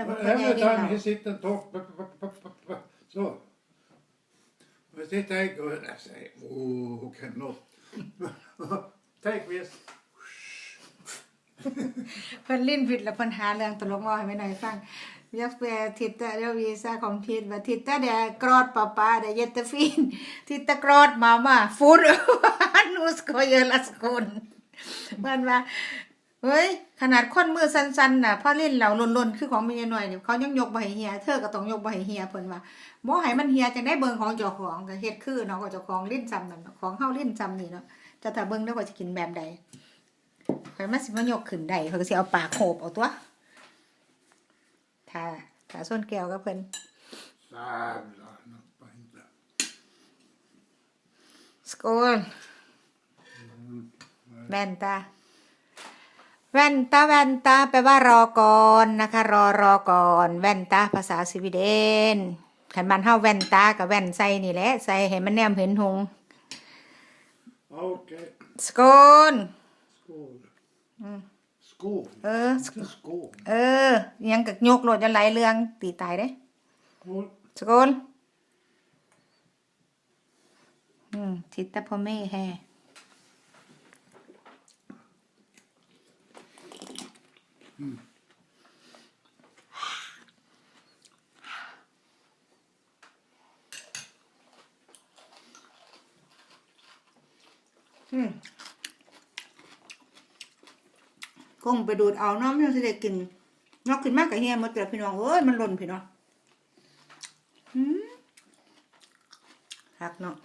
every เดียว time he sit and talk, p- p- p- p- p- so. But they take and I say, oh, cannot. take this. เพิ่นลิ้นผิดแล้วเพิ่นหาเรื่องตลกมาให้ไม่หน่อยฟังยักแปลทิตตะเดวีซ่าของพิษว่าทิตตะเดกรอดปาปาเดเยตฟินทิตตะกรอดมามาฟูดนูสโกเยลัสกุนเพิ่นว่า เฮ้ย ขนาดคนมือสั้นๆน่ะพอเล่นเหล่าลนๆคือของแม่หน่อยนี่เขายังยกบ่ให้เฮียเธอก็ต้องยกบ่ให้เฮียเพิ่นว่าบ่ให้มันเฮียจังได้เบิ่งของเจ้าของก็เฮ็ดคือเนาะก็เจ้าของลิ้นจำนั่นเนาะของเฮาลิ้นจำนี่เนาะจะถ้าเบิ่งแล้วว่าจะกินแบบใดข่อยมาสิมายกขึ้นได้ข่อยก็สิเอาปากโขบเอาตัวถ้าถ้าส้นแก้วก็เพิ่น Jävlar, nappa inte. สโกลแว่นตา แว่นตาแว่นตาแปลว่ารอก่อนนะคะ รอรอก่อน แว่นตาภาษาสวีเดนขันบ้านเฮาแว่นตากับแว่นใส่นี่แหละใส่ให้มันแนมเห็นหง Okej, สโกล skål. Skål? เออ Inte skål. เอออิหยังกับยกโลดจะไหลเรืองตีตายเด้ Skål. สกลอืมทิตตะพ่อแม่แฮ่อืม คงไปดูดเอาน้ำที่เราจะได้กินนอกขึ้นมากกับเฮียมดแต่พี่น้องเอ้ยมันหล่นพี่น้องอืมคักเนาะ